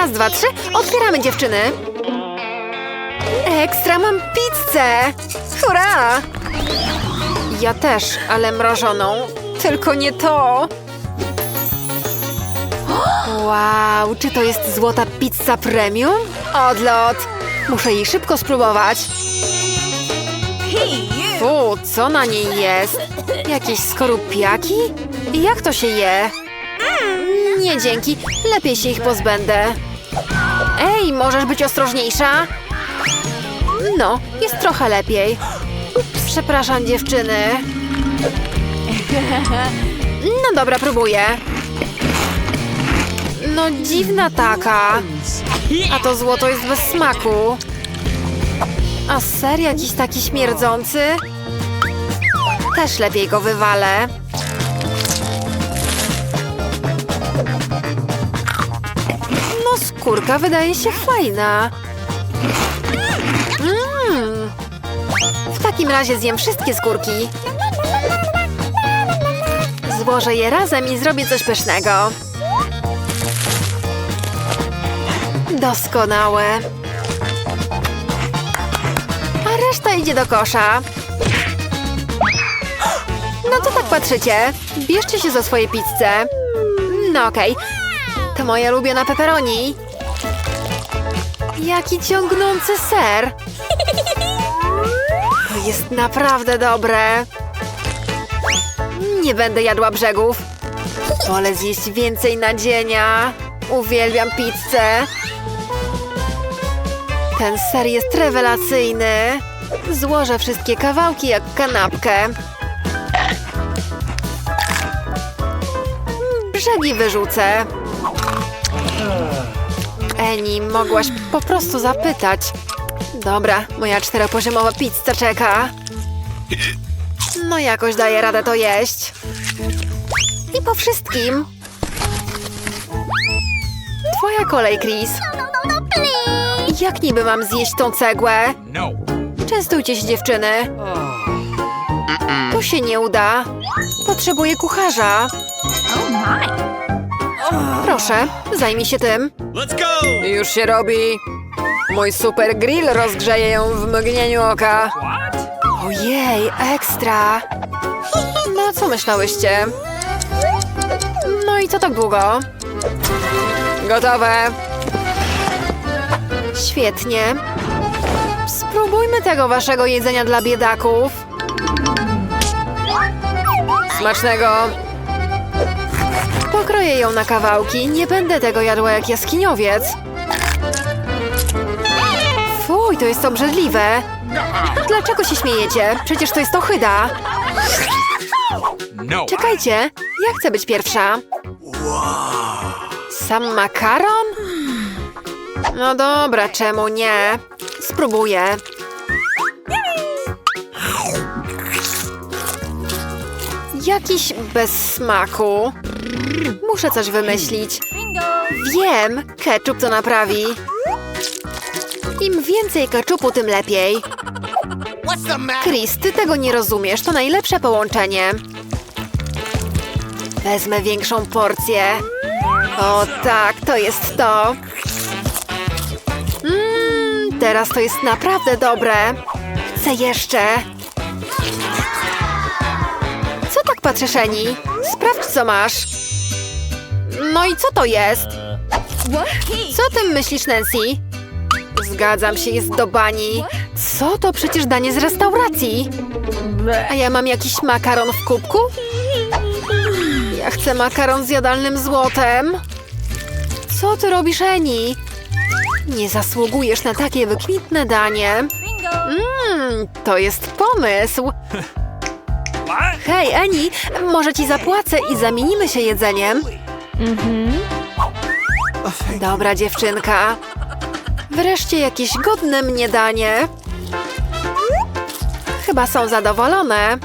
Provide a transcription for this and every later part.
Raz, dwa, trzy. Otwieramy dziewczyny. Ekstra, mam pizzę! Hurra! Ja też, ale mrożoną. Tylko nie to. Wow, czy to jest złota pizza premium? Odlot! Muszę jej szybko spróbować. Fu, co na niej jest? Jakieś skorupiaki? Jak to się je? Nie dzięki, lepiej się ich pozbędę. Ej, możesz być ostrożniejsza? No, jest trochę lepiej. Przepraszam, dziewczyny. No dobra, próbuję. No dziwna taka. A to złoto jest bez smaku. A ser jakiś taki śmierdzący? Też lepiej go wywalę. Skórka wydaje się fajna. Mm. W takim razie zjem wszystkie skórki. Złożę je razem i zrobię coś pysznego. Doskonałe. A reszta idzie do kosza. No to tak patrzycie. Bierzcie się za swoje pizze. No okej. To moja ulubiona pepperoni. Jaki ciągnący ser. To jest naprawdę dobre. Nie będę jadła brzegów. Wolę zjeść więcej nadzienia. Uwielbiam pizzę. Ten ser jest rewelacyjny. Złożę wszystkie kawałki jak kanapkę. Brzegi wyrzucę. Eni, mogłaś po prostu zapytać. Dobra, moja czteropoziomowa pizza czeka. No jakoś daję radę to jeść. I po wszystkim. Twoja kolej, Chris. Jak niby mam zjeść tą cegłę? No. Częstujcie się, dziewczyny. To się nie uda. Potrzebuję kucharza. Proszę, zajmij się tym. Let's go! Już się robi. Mój super grill rozgrzeje ją w mgnieniu oka. Ojej, ekstra. No, co myślałyście? No i co tak długo? Gotowe. Świetnie. Spróbujmy tego waszego jedzenia dla biedaków. Smacznego. Pokroję ją na kawałki. Nie będę tego jadła jak jaskiniowiec. Fuj, to jest obrzydliwe. Dlaczego się śmiejecie? Przecież to jest ohyda. No. Czekajcie, ja chcę być pierwsza. Sam makaron? No dobra, czemu nie? Spróbuję. Jakiś bez smaku. Muszę coś wymyślić. Wiem, ketchup to naprawi. Im więcej ketchupu, tym lepiej. Chris, ty tego nie rozumiesz. To najlepsze połączenie. Wezmę większą porcję. O tak, to jest to. Mmm, teraz to jest naprawdę dobre. Chcę jeszcze. Tak patrzysz, Eni? Sprawdź, co masz. No i co to jest? Co o tym myślisz, Nancy? Zgadzam się, jest do bani. Co to przecież danie z restauracji? A ja mam jakiś makaron w kubku? Ja chcę makaron z jadalnym złotem. Co ty robisz, Eni? Nie zasługujesz na takie wykwintne danie. Mmm, to jest pomysł. Hej, Eni, może ci zapłacę i zamienimy się jedzeniem? Dobra, dziewczynka. Wreszcie jakieś godne mnie danie. Chyba są zadowolone.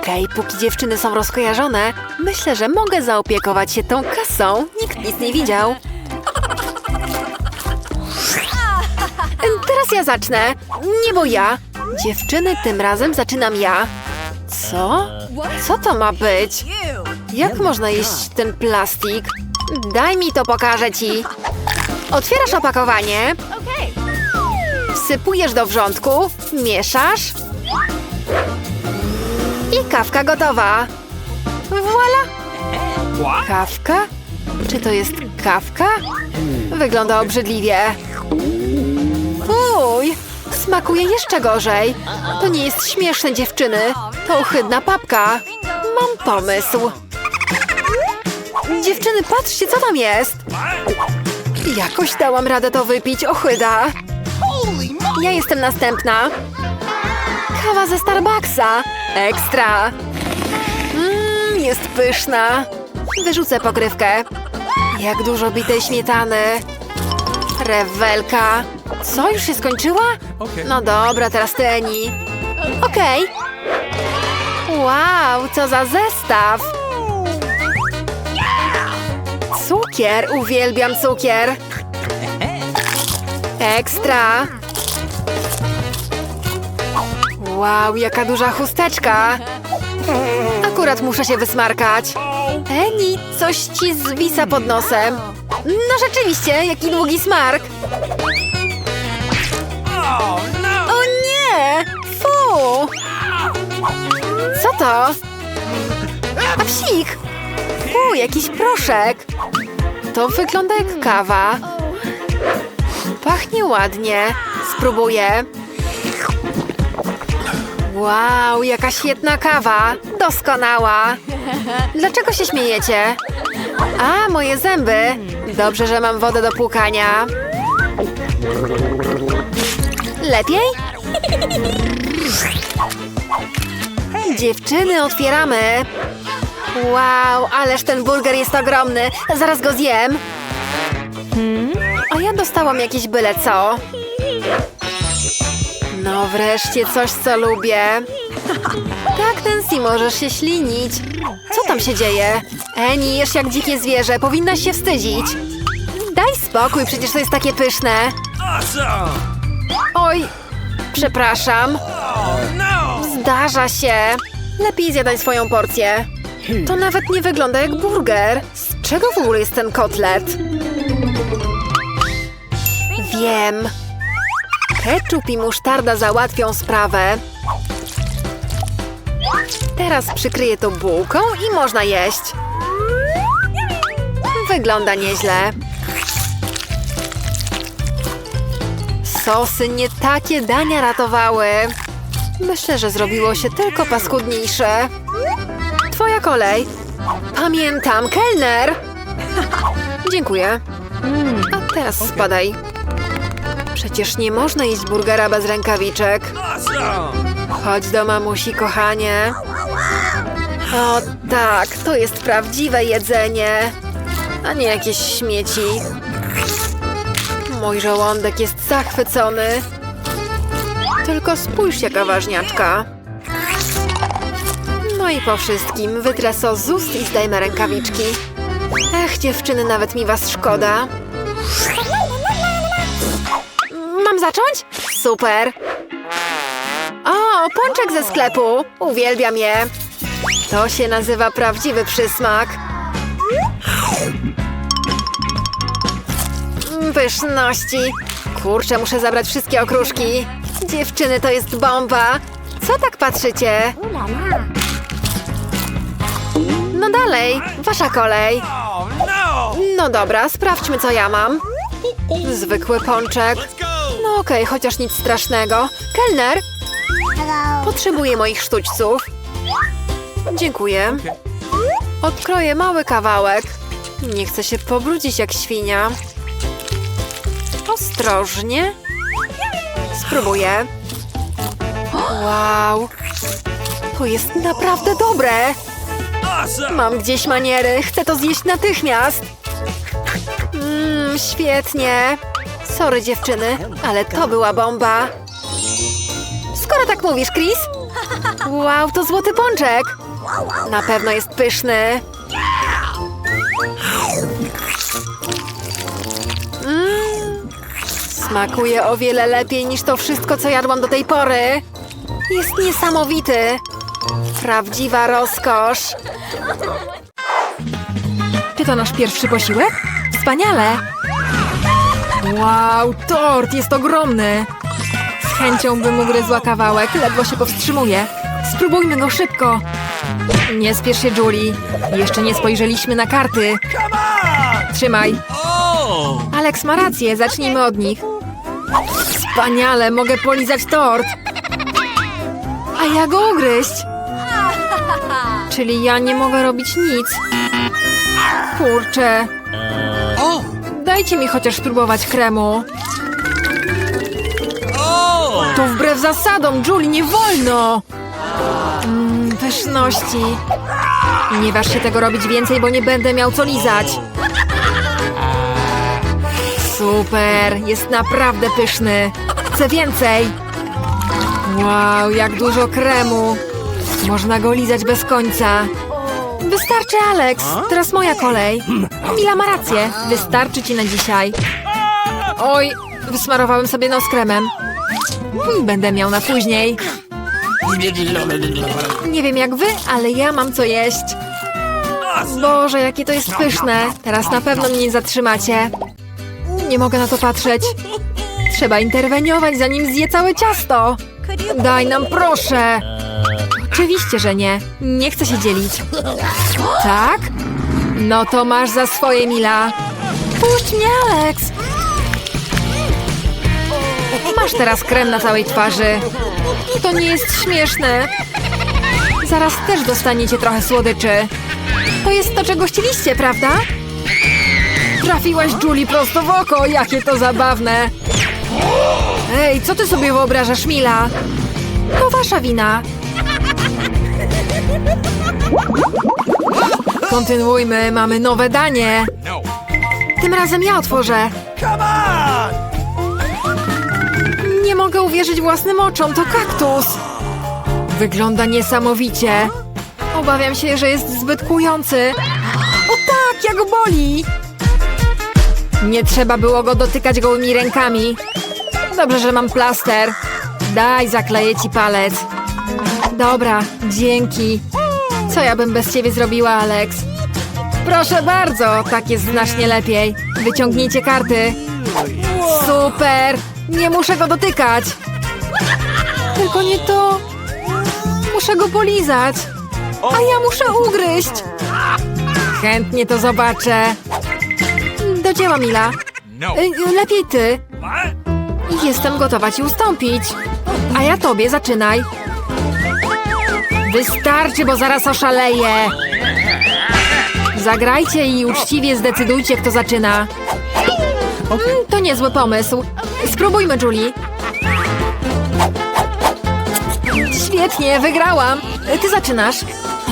Okej, póki dziewczyny są rozkojarzone, myślę, że mogę zaopiekować się tą kasą. Nikt nic nie widział. Teraz ja zacznę. Nie bo ja. Dziewczyny, tym razem zaczynam ja. Co? Co to ma być? Jak można jeść ten plastik? Daj mi to, pokażę ci. Otwierasz opakowanie. Wsypujesz do wrzątku, mieszasz. I kawka gotowa. Voila! Kawka? Czy to jest kawka? Wygląda obrzydliwie. Uj, smakuje jeszcze gorzej. To nie jest śmieszne, dziewczyny. To ohydna papka. Mam pomysł. Dziewczyny, patrzcie, co tam jest. Jakoś dałam radę to wypić, ochyda. Ja jestem następna. Kawa ze Starbucksa. Ekstra. Mmm, jest pyszna. Wyrzucę pokrywkę. Jak dużo bitej śmietany. Rewelka. Co, już się skończyła? No dobra, teraz ty, Eni. Okej. Wow, co za zestaw. Cukier, uwielbiam cukier. Ekstra. Wow, jaka duża chusteczka. Akurat muszę się wysmarkać. Eni, coś ci zwisa pod nosem. No rzeczywiście, jaki długi smark. O nie! Fu! Co to? A psik! Fu, jakiś proszek. To wygląda jak kawa. Pachnie ładnie. Spróbuję. Wow, jaka świetna kawa. Doskonała. Dlaczego się śmiejecie? A, moje zęby. Dobrze, że mam wodę do płukania. Lepiej? Dziewczyny, otwieramy. Wow, ależ ten burger jest ogromny. Zaraz go zjem. A ja dostałam jakieś byle co. No wreszcie coś, co lubię. Tak, Nancy, możesz się ślinić. Co tam się dzieje? Eni, jesz jak dzikie zwierzę, powinnaś się wstydzić. Daj spokój, przecież to jest takie pyszne. Oj, przepraszam. Zdarza się. Lepiej zjadaj swoją porcję. To nawet nie wygląda jak burger. Z czego w ogóle jest ten kotlet? Wiem. Ketchup i musztarda załatwią sprawę. Teraz przykryję to bułką i można jeść. Wygląda nieźle. Sosy nie takie dania ratowały. Myślę, że zrobiło się tylko paskudniejsze. Twoja kolej. Pamiętam, kelner! Dziękuję. A teraz spadaj. Przecież nie można jeść burgera bez rękawiczek. Chodź do mamusi, kochanie. O tak, to jest prawdziwe jedzenie, a nie jakieś śmieci. Mój żołądek jest zachwycony. Tylko spójrz, jaka ważniaczka. No i po wszystkim wytrę z ust i zdejmę rękawiczki. Ech, dziewczyny, nawet mi was szkoda. Mam zacząć? Super. O, pączek ze sklepu. Uwielbiam je. To się nazywa prawdziwy przysmak. Pyszności. Kurczę, muszę zabrać wszystkie okruszki. Dziewczyny, to jest bomba. Co tak patrzycie? No dalej, wasza kolej. No! Dobra, sprawdźmy, co ja mam. Zwykły pączek. No okej, chociaż nic strasznego. Kelner, potrzebuję moich sztućców. Dziękuję. Odkroję mały kawałek. Nie chcę się pobrudzić jak świnia. Ostrożnie. Spróbuję. Wow. To jest naprawdę dobre. Mam gdzieś maniery. Chcę to zjeść natychmiast. Mmm, świetnie. Sorry dziewczyny, ale to była bomba. Skoro tak mówisz, Chris? Wow, to złoty pączek. Na pewno jest pyszny. Smakuje o wiele lepiej niż to wszystko, co jadłam do tej pory. Jest niesamowity. Prawdziwa rozkosz. Czy to nasz pierwszy posiłek? Wspaniale! Wow, tort jest ogromny. Z chęcią bym ugryzła kawałek, ledwo się powstrzymuję. Spróbujmy go szybko. Nie spiesz się, Julie. Jeszcze nie spojrzeliśmy na karty. Trzymaj. Alex ma rację, zacznijmy od nich. Wspaniale, mogę polizać tort. A ja go ugryźć. Czyli ja nie mogę robić nic. Kurczę. Dajcie mi chociaż spróbować kremu. To wbrew zasadom, Julie, nie wolno! Mmm, pyszności. Nie waż się tego robić więcej, bo nie będę miał co lizać. Super, jest naprawdę pyszny. Chcę więcej. Wow, jak dużo kremu. Można go lizać bez końca. Wystarczy, Alex. Teraz moja kolej. Mila ma rację. Wystarczy ci na dzisiaj. Oj, wysmarowałem sobie nos kremem. Hmm, Będę miał na później. Nie wiem jak wy, ale ja mam co jeść. Boże, jakie to jest pyszne. Teraz na pewno mnie nie zatrzymacie. Nie mogę na to patrzeć. Trzeba interweniować, zanim zje całe ciasto. Daj nam, proszę. Oczywiście, że nie. Nie chcę się dzielić. Tak? No to masz za swoje, Mila. Puść mnie, Alex. Masz teraz krem na całej twarzy. To nie jest śmieszne. Zaraz też dostaniecie trochę słodyczy. To jest to, czego chcieliście, prawda? Trafiłaś Julie prosto w oko, jakie to zabawne. Ej, co ty sobie wyobrażasz, Mila? To wasza wina. Kontynuujmy, mamy nowe danie. No! Tym razem ja otworzę. Nie mogę uwierzyć własnym oczom, to kaktus. Wygląda niesamowicie. Obawiam się, że jest zbyt kujący. O tak, jak boli! Nie trzeba było go dotykać gołymi rękami. Dobrze, że mam plaster. Daj, zakleję ci palec. Dobra, dzięki. Co ja bym bez ciebie zrobiła, Alex? Proszę bardzo, tak jest znacznie lepiej. Wyciągnijcie karty. Super! Nie muszę go dotykać! Tylko nie to. Muszę go polizać. A ja muszę ugryźć. Chętnie to zobaczę. Do dzieła, Mila. No! Y, Lepiej ty. Jestem gotowa ci ustąpić. A ja tobie zaczynaj. Wystarczy, bo zaraz oszaleję. Zagrajcie i uczciwie zdecydujcie, kto zaczyna. Mm, to niezły pomysł. Spróbujmy, Julie. Świetnie, wygrałam. Ty zaczynasz.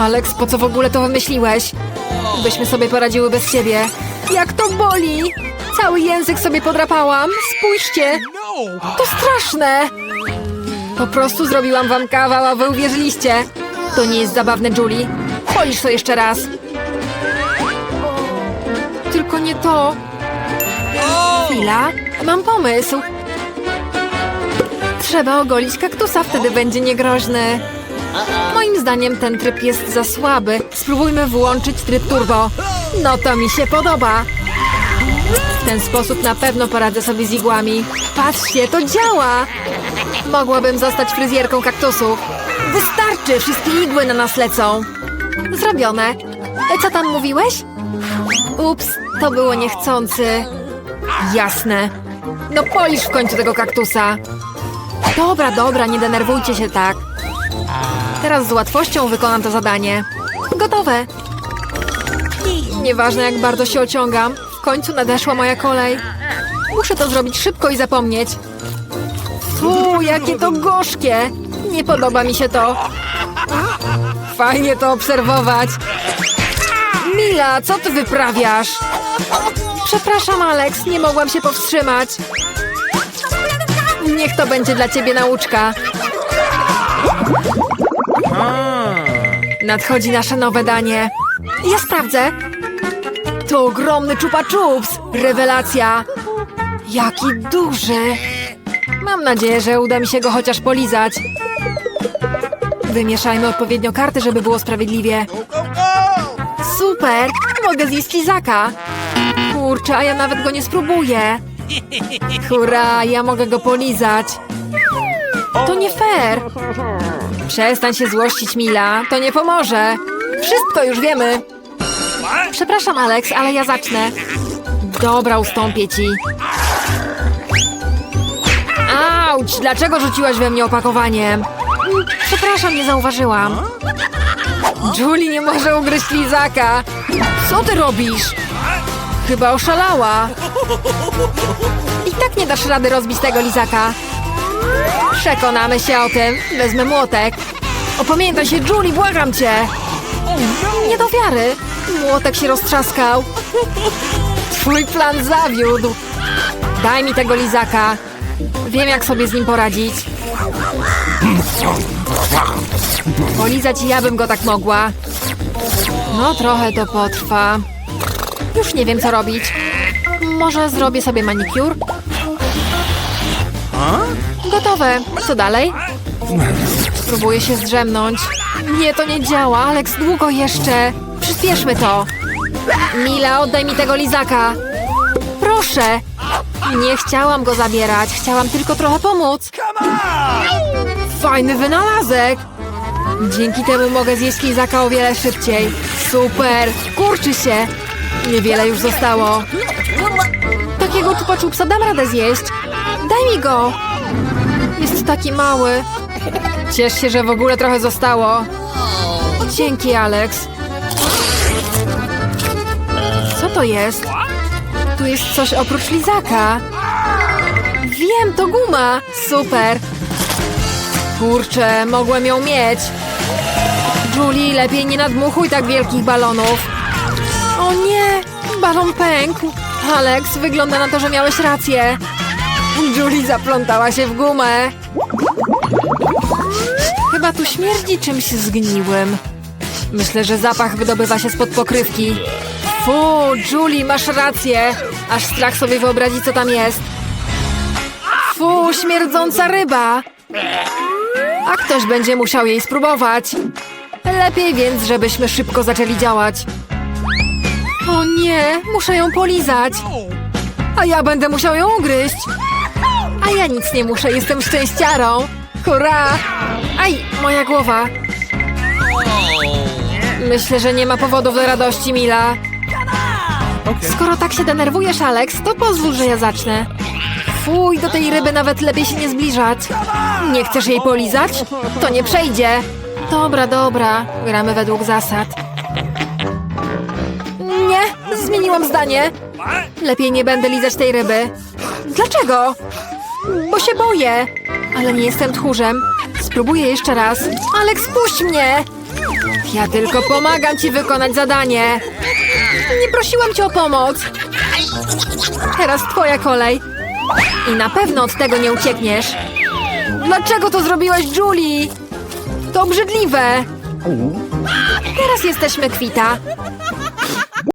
Alex, po co w ogóle to wymyśliłeś? Byśmy sobie poradziły bez ciebie. Jak to boli! Cały język sobie podrapałam. Spójrzcie, to straszne! Po prostu zrobiłam wam kawał, a wy uwierzyliście. To nie jest zabawne, Julie. Polisz to jeszcze raz. Tylko nie to. Chwila, mam pomysł. Trzeba ogolić kaktusa, wtedy będzie niegroźny. Moim zdaniem ten tryb jest za słaby. Spróbujmy włączyć tryb turbo. No to mi się podoba. W ten sposób na pewno poradzę sobie z igłami. Patrzcie, to działa! Mogłabym zostać fryzjerką kaktusów. Wystarczy, wszystkie igły na nas lecą. Zrobione. E, Co tam mówiłeś? Ups, to było niechcący. Jasne. No polisz w końcu tego kaktusa. Dobra, dobra, nie denerwujcie się tak. Teraz z łatwością wykonam to zadanie. Gotowe. Nieważne jak bardzo się ociągam, w końcu nadeszła moja kolej. Muszę to zrobić szybko i zapomnieć. Fu, jakie to gorzkie! Nie podoba mi się to. Fajnie to obserwować. Mila, co ty wyprawiasz? Przepraszam, Alex, nie mogłam się powstrzymać. Niech to będzie dla ciebie nauczka. Nadchodzi nasze nowe danie. Ja sprawdzę. To ogromny czupa czups. Rewelacja. Jaki duży. Mam nadzieję, że uda mi się go chociaż polizać. Wymieszajmy odpowiednio karty, żeby było sprawiedliwie. Super! Mogę zjeść lizaka. Kurczę, a ja nawet go nie spróbuję. Hurra, ja mogę go polizać. To nie fair. Przestań się złościć, Mila. To nie pomoże. Wszystko już wiemy. Przepraszam, Alex, ale ja zacznę. Dobra, ustąpię ci. Auć! Dlaczego rzuciłaś we mnie opakowaniem? Mm, Przepraszam, nie zauważyłam. Julie nie może ugryźć lizaka. Co ty robisz? Chyba oszalała. I tak nie dasz rady rozbić tego lizaka. Przekonamy się o tym. Wezmę młotek. Opamiętaj się, Julie, błagam cię. Nie do wiary. Młotek się roztrzaskał. Twój plan zawiódł. Daj mi tego lizaka. Wiem, jak sobie z nim poradzić. Polizać ja bym go tak mogła. No, trochę to potrwa. Już nie wiem, co robić. Może zrobię sobie manikur? Gotowe. Co dalej? Spróbuję się zdrzemnąć. Nie, to nie działa. Alex, długo jeszcze. Przyspieszmy to. Mila, oddaj mi tego lizaka. Proszę. Nie chciałam go zabierać. Chciałam tylko trochę pomóc. Fajny wynalazek. Dzięki temu mogę zjeść lizaka o wiele szybciej. Super. Kurczy się. Niewiele już zostało. Takiego czupa dam radę zjeść. Daj mi go. Jest taki mały. Ciesz się, że w ogóle trochę zostało. Dzięki, Alex. Co to jest? Tu jest coś oprócz lizaka. Wiem, to guma. Super. Kurczę, mogłem ją mieć. Julie, lepiej nie nadmuchuj tak wielkich balonów. O nie, balon pękł. Alex, wygląda na to, że miałeś rację. Julie zaplątała się w gumę. Chyba tu śmierdzi czymś zgniłym. Myślę, że zapach wydobywa się spod pokrywki. Fu, Julie, masz rację. Aż strach sobie wyobrazić, co tam jest. Fu, śmierdząca ryba. A ktoś będzie musiał jej spróbować. Lepiej więc, żebyśmy szybko zaczęli działać. O nie, muszę ją polizać. A ja będę musiał ją ugryźć. A ja nic nie muszę, jestem szczęściarą. Hurra! Aj, moja głowa. Myślę, że nie ma powodów do radości, Mila. Skoro tak się denerwujesz, Alex, to pozwól, że ja zacznę. Fuj, do tej ryby nawet lepiej się nie zbliżać. Nie chcesz jej polizać? To nie przejdzie. Dobra, dobra, gramy według zasad. Nie, zmieniłam zdanie. Lepiej nie będę lizać tej ryby. Dlaczego? Bo się boję. Ale nie jestem tchórzem. Spróbuję jeszcze raz. Aleks, puść mnie! Ja tylko pomagam ci wykonać zadanie. Nie prosiłam cię o pomoc. Teraz twoja kolej. I na pewno od tego nie uciekniesz. Dlaczego to zrobiłaś, Julie? To obrzydliwe. Teraz jesteśmy kwita.